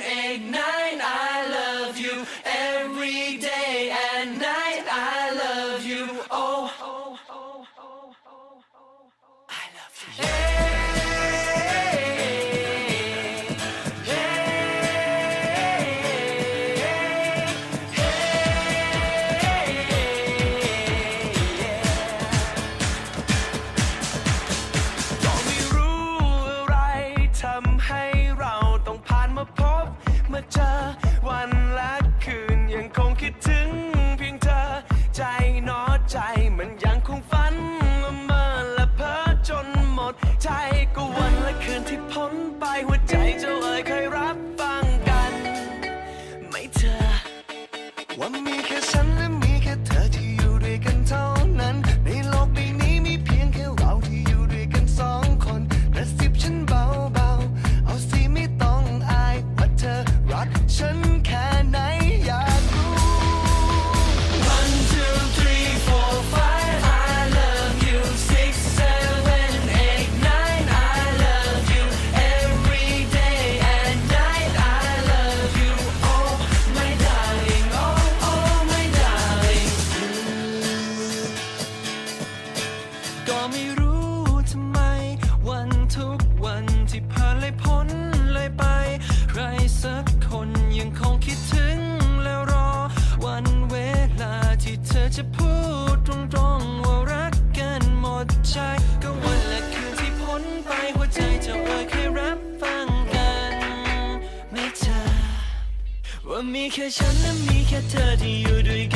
ignite. I love you every day and night. เจอวันและคืนยังคงคิดถึงเพียงเธอ ใจหนอใจมันยังคงฝันละเมอและเพ้อจนหมดใจก็วันและคืนที่พ้นไปหัวใจเจ้าเอ๋ยเคยรับฟังกัน ไม่เธอ ว่ามีแค่ฉันและ ทุกวันที่ผ่านเลยพ้นเลยไป ใครสักคนยังคงคิดถึงแล้วรอ วันเวลาที่เธอจะพูดตรงๆว่ารักกันหมดใจ ก็วันและคืนที่พ้นไปหัวใจจ้าเอ๋ยเคยรับฟังกันไม่เธอว่ามีแค่ฉันและมีแค่เธอที่อยู่ด้วยกัน